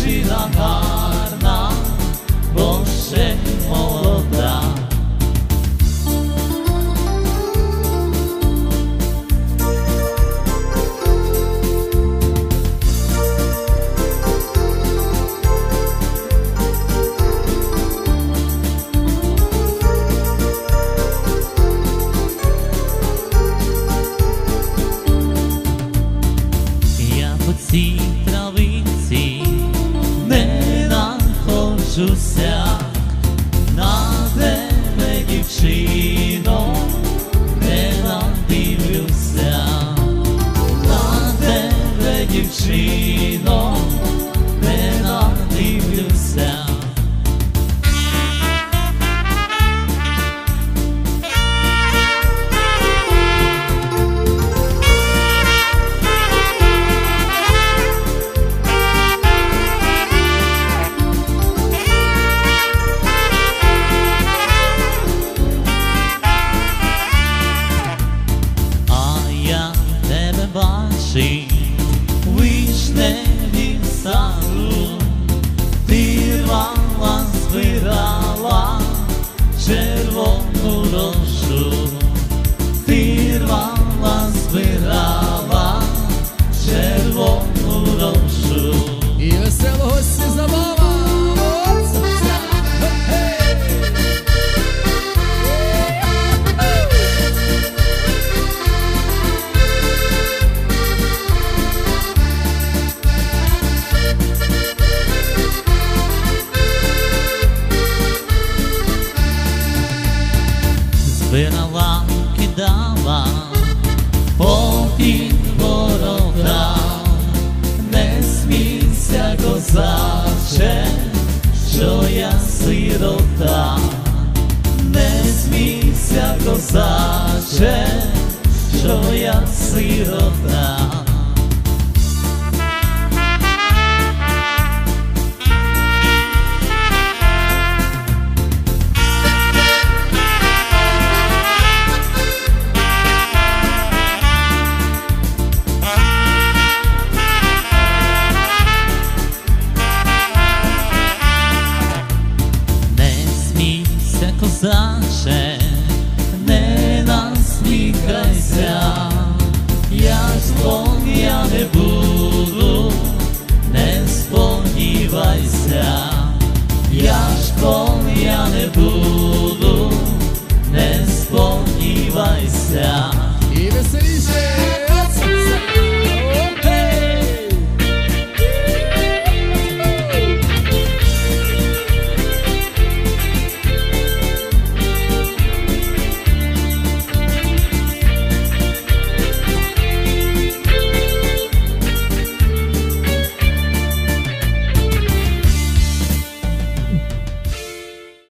Чомнівщина гарна, бо ще молода. Я по находжуся, на тебе, дівчино, не надивлюся, на тебе, дівчино, не надивлюся. see. Ворота, не смійся, козаче, що я сирота, не смійся, козаче, що я сирота. Смійся,